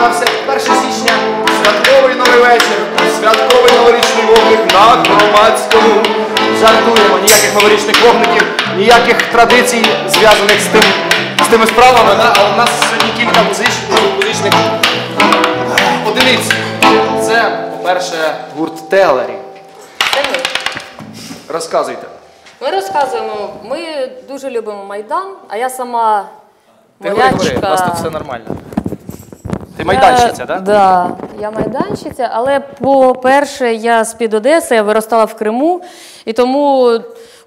на 1 січня святковий новий вечір, святковий новорічний вогник на громадському. Жартуємо, ніяких новорічних вогників, ніяких традицій, зв'язаних з тим з тими справами, да? а у нас сьогодні кілька музичних, музичних одиниць. Це, по-перше, гурт Телері. Це ми. Розказуйте. Ми розказуємо, ми дуже любимо Майдан, а я сама Ти говори, говори, у нас тут все нормально. Ти майданщиця, Е, так? Да? Да, я майданщиця, але по-перше, я з-під Одеси, я виростала в Криму, і тому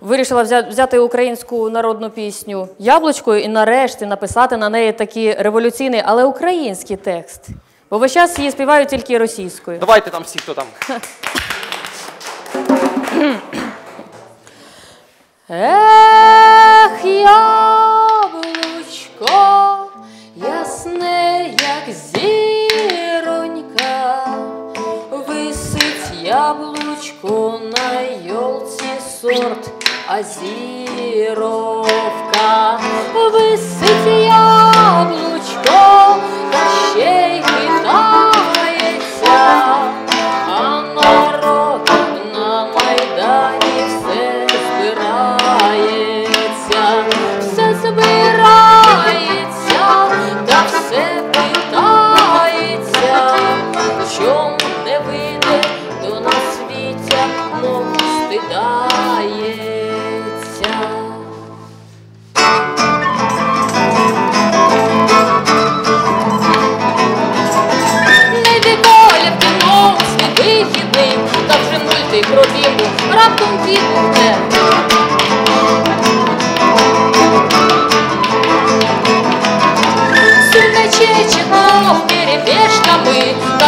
вирішила взяти українську народну пісню Яблучко і нарешті написати на неї такий революційний, але український текст. Бо весь час її співають тільки російською. Давайте там всі, хто там. Ех,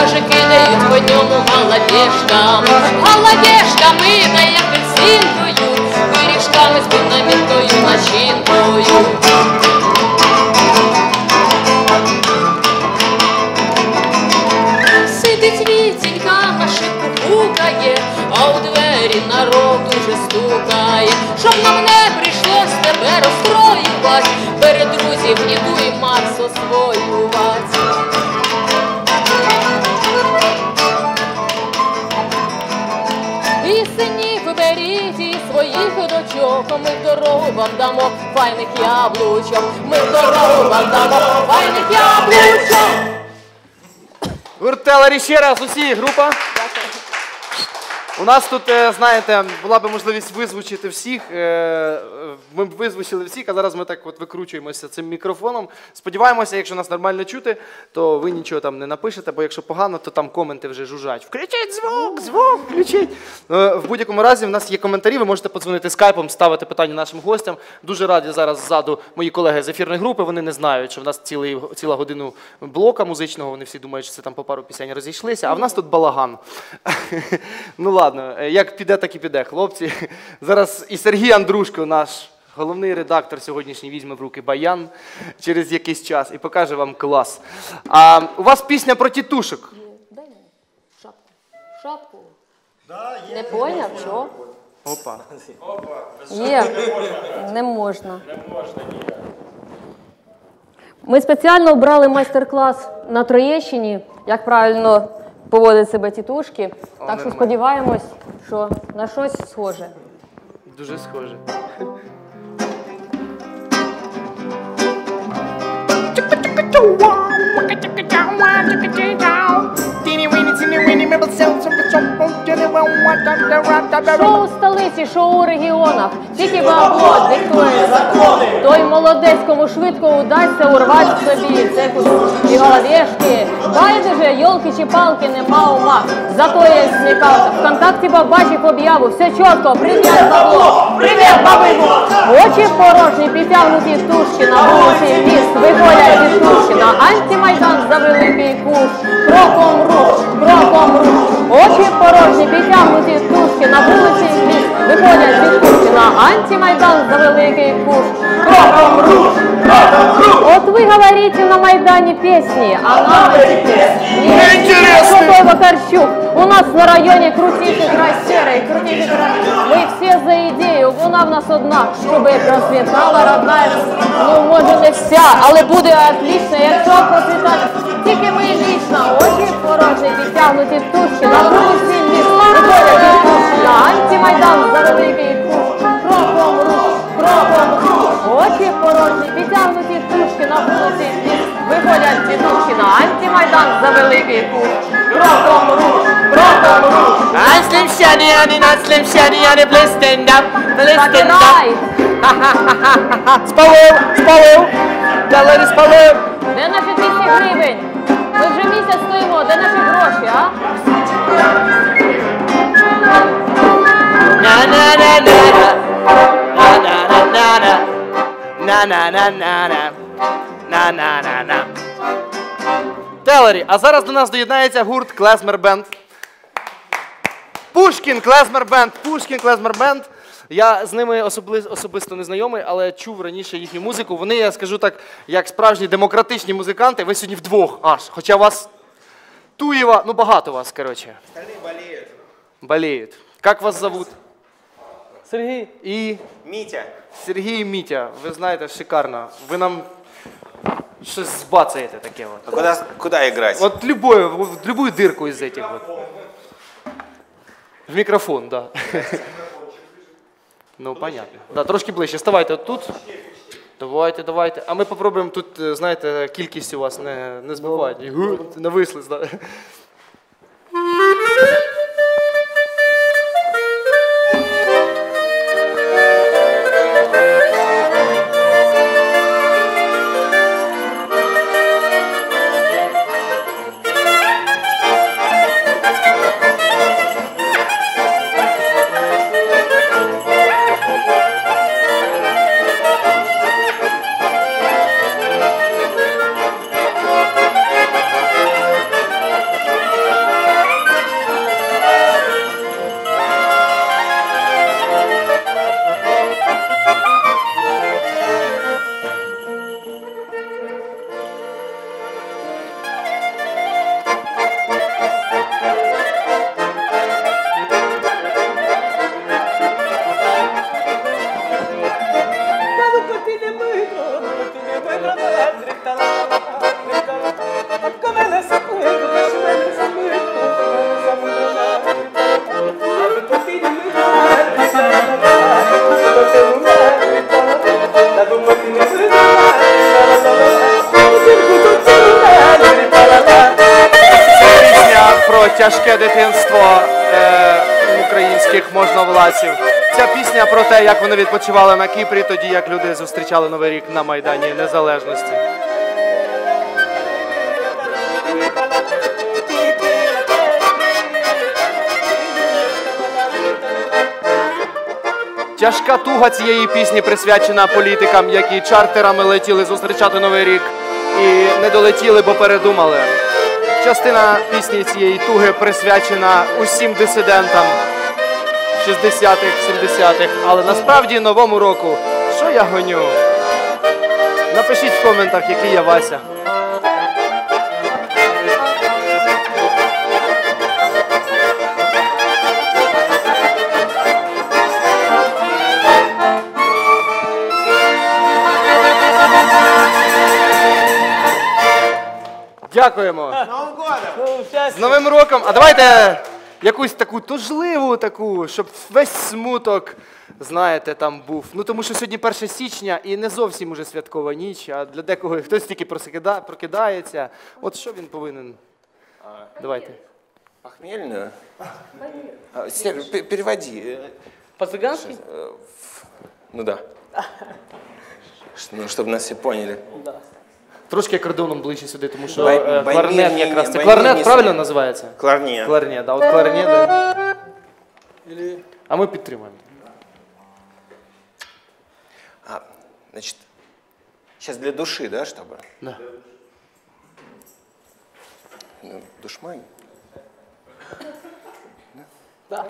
даже кидають по ньому головешкам. Головешками, да й апельсинкою, пиріжками з динамітною начинкою. Сидить вітінька, на шибку пукає, а у двері народ уже стукає. Щоб нам не прийшлось тебе розстроювать, перед друзів іду і Макс освоювать. Дочок, ми в дорогу вам дамо файних яблучок, ми в дорогу вам дамо файних яблучок. Телері ще раз, усі, група. У нас тут, е, знаєте, була б можливість визвучити всіх. е, Ми б визвучили всіх, а зараз ми так от викручуємося цим мікрофоном. Сподіваємося, якщо нас нормально чути, то ви нічого там не напишете, бо якщо погано, то там коменти вже жужжать. Включіть звук, звук, включіть. Е, В будь-якому разі в нас є коментарі, ви можете подзвонити скайпом, ставити питання нашим гостям. Дуже раді зараз ззаду мої колеги з ефірної групи. Вони не знають, що в нас цілий, ціла годину блока музичного. Вони всі думають, що це там по пару пісень розійшлися, а в нас тут балаган. ну ладно, е, як піде, так і піде, хлопці. Зараз і Сергій Андрушко, наш головний редактор сьогоднішній, візьме в руки баян через якийсь час і покаже вам клас. А у вас пісня про тітушок. Дай мені шапку. Шапку. Не поняв, що? Опа. Є. Не можна. Ми спеціально обрали майстер-клас на Троєщині, як правильно поводять себе тітушки. Так що нормально. сподіваємось, що на щось схоже. Дуже схоже. Шоу у столиці, шоу у регіонах. Тільки бабло диктує закони. Той молодець, кому швидко удасться урвати собі це і головешки. Байдуже, йолки чи палки, нема ума. Зато є смікалка. Вконтакті побачив об'яву. Все чітко, привіт, бабло. Привіт, бабику. Очі порожні, підтягнуті тушки на вулиці міст. Виходять від Тушкіна. Антимайдан за великий куш. Кроком руш, кроком руш. Очі порожні, підтягнуті тушки на вулиці міст. Виходять від Путіна. Антимайдан за великий куш. Кроком руш, кроком руш. От ви говорите на Майдані песни, а нам эти песни Неинтересны. Вакарчук? У нас на районі крутіший край серий, крутіший край. Ми всі за ідею, вона в нас одна, щоб процвітала родная. Ну, може не вся, але буде отлично, якщо процвітати. Тільки ми лічно очі порожні, підтягнуті тушки, на вулиці міст виходять від кущ, на антимайдан за великий кущ, очі порожні, підтягнуті тушки, на вулиці виходять від на антимайдан за великий кущ, кроком руш, кроком руш. Aslim shani yani naslim shani yani please stand up. Please Так і up. дай! Спалив, спалив. Телері спалив. Де наші 200 гривень? Ми вже місяць стоїмо, де наші гроші, а? На на на на на. На на на на на. На. Телері, а зараз до нас доєднається гурт Клесмер Бенд. Пушкін Клесмер Бенд. Пушкін Клесмер Бенд. Я з ними особли- особисто не знайомий, але чув раніше їхню музику. Вони, я скажу так, як справжні демократичні музиканти, ви сьогодні вдвох аж. Хоча вас Туєва, ну багато вас, коротше. болеют. Болеють. Як вас зовут? Сергій, І Митя. Сергій і Мітя. Ви знаєте, шикарно. Ви нам щось збацаєте таке. От. А куда, куда играть? Вот любую, в любую дырку из этих вот. В микрофон, да. Ну, понятно. Да, трошки ближче. Ставайте от тут. Давайте, давайте. А ми попробуємо тут, е, знаєте, кількість у вас не, не збивати. Гу, Нависли, да. Тяжке дитинство е, українських можновладців. Ця пісня про те, як вони відпочивали на Кіпрі, тоді як люди зустрічали Новий рік на Майдані Незалежності. Тяжка туга цієї пісні присвячена політикам, які чартерами летіли зустрічати Новий рік і не долетіли, бо передумали. Частина пісні цієї туги присвячена усім дисидентам 60-х, 70-х, але насправді новому року. Що я гоню? Напишіть в коментах, який я Вася. Дякуємо. Ну, З. Новим роком! А давайте якусь таку тужливу, таку, щоб весь смуток, знаєте, там був. Ну тому що сьогодні 1 січня і не зовсім уже святкова ніч, а для декого хтось тільки просикида- прокидається. От що він повинен? Давайте. Похмельную? А, Серег, пе- переводи. Э, По-циганськи? Ну да. Ш- Ну, чтобы нас все поняли. Трошки кордоном ближче сюди, тому що Бай- е, бай- кларнет ні, ні, якраз. ні, Це бай- кларнет ні, ні, правильно ні. називається? Кларнет. Кларнет, а от кларнет. да. А ми підтримуємо. А, значит, сейчас для души, да, чтобы? Да. Ну, душмань. Да.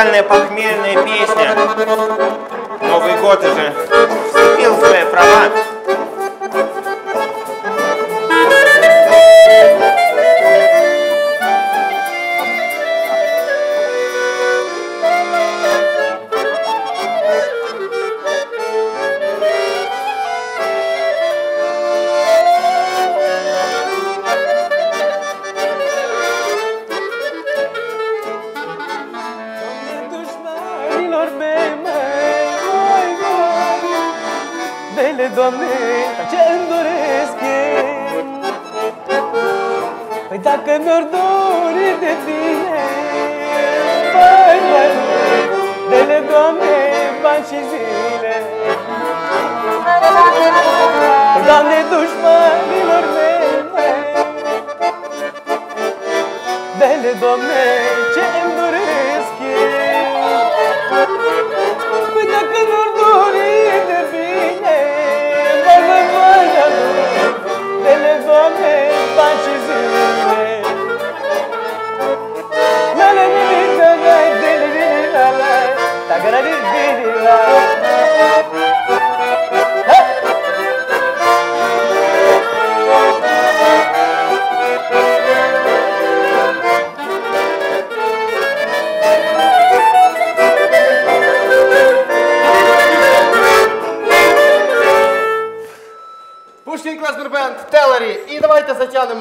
Специальная похмельная песня. Doamne, dar ce îmi doresc eu Păi dacă mi-or dori de tine Păi, păi, dele, Doamne, bani și zile Doamne, dușmanilor mei Dele, Doamne,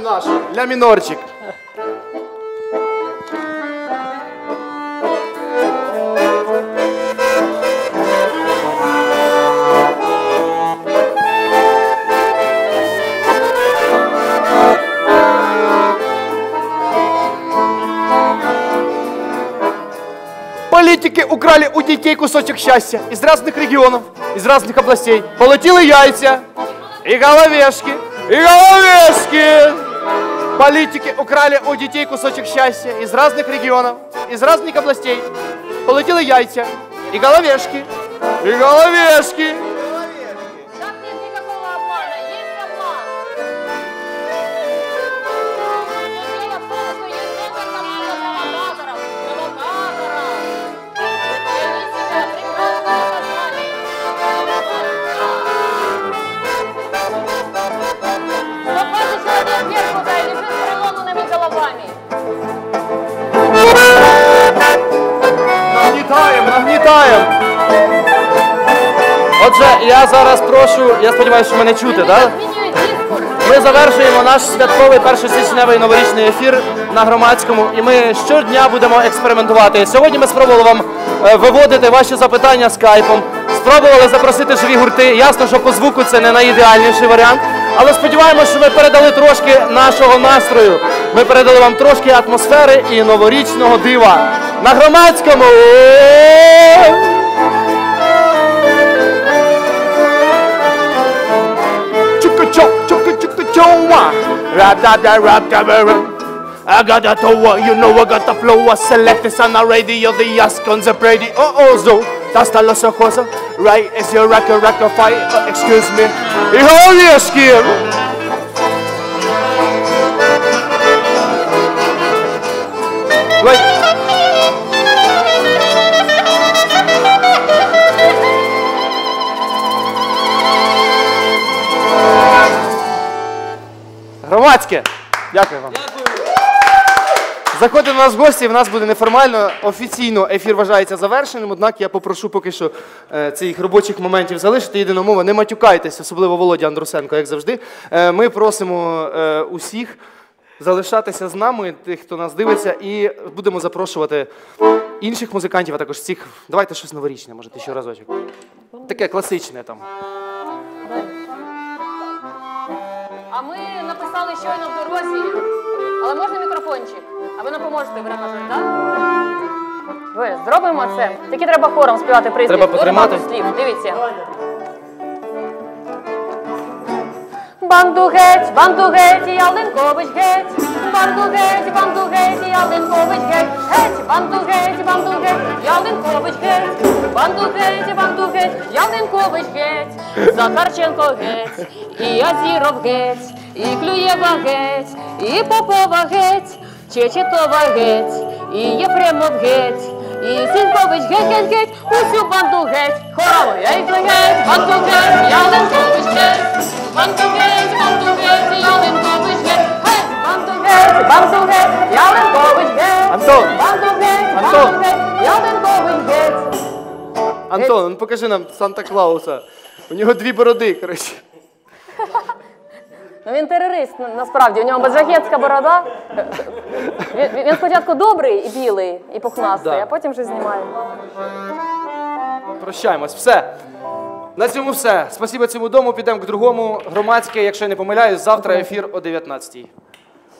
наш ля мінорчик. Политики украли у детей кусочек счастья из разных регионов, из разных областей. Полетели яйца и головешки, и головешки. Политики украли у детей кусочек счастья из разных регионов, из разных областей. Полетели яйца и головешки, и головешки. Нагнітаємо. Отже, я зараз прошу, я сподіваюся, що мене чути, так? Ми завершуємо наш святковий першосічневий новорічний ефір на громадському, і ми щодня будемо експериментувати. Сьогодні ми спробували вам е, виводити ваші запитання скайпом, спробували запросити живі гурти. Ясно, що по звуку це не найідеальніший варіант, але сподіваємося, що ми передали трошки нашого настрою. Ми передали вам трошки атмосфери і новорічного дива. На громадському. Chukka chok, chukka chukka chowa. Rap da da rap da ba rap. I got that over, you know I got the flow. I select this on the radio, the Yaskons are Brady. Oh oh, so that's the loss of course. Right, it's your record, record fight. Uh, excuse me. You hold your skill. Громадське. Дякую вам. Заходимо до нас в гості, в нас буде неформально, офіційно ефір вважається завершеним, однак я попрошу поки що е, цих робочих моментів залишити. Єдина мова, не матюкайтесь, особливо Володя Андрусенко, як завжди. Е, ми просимо е, усіх залишатися з нами, тих, хто нас дивиться, і будемо запрошувати інших музикантів, а також цих. Давайте щось новорічне, може, ще разочок. Таке класичне там. Щойно в дорозі, але можна мікрофончик? А ви нам поможете виражати, так? Ви зробимо це. Тільки треба хором співати приспів. Треба Дуже потримати. багато слів. Дивіться. Банду геть, банду геть, Ялинкович геть, банду геть, банду геть, Ялинкович геть, геть, банду геть, банду геть, Ялинкович геть, банду геть, банду геть, Ялинкович геть, Захарченко геть, і Азіров геть, і Клюєва геть, і Попова геть, Чечетова геть, і Єфремов геть, і Сінкович геть, геть, геть, усю банду геть, хором геть, геть, банду геть, Ялинкович геть, банду геть, банду геть, Ялинкович геть, геть, банду геть, банду геть, Ялинкович геть, Антон! Антон, ну покажи нам Санта Клауса. У нього дві бороди, коротше. Ну він терорист на- насправді, у нього безжагетська борода. Він, він спочатку добрий і білий, і пухнастий, Да. а потім вже знімає. Прощаємось, все. На цьому все. Спасибо цьому дому. Підемо к другому. Громадське, якщо я не помиляюсь, завтра ефір о 19-й.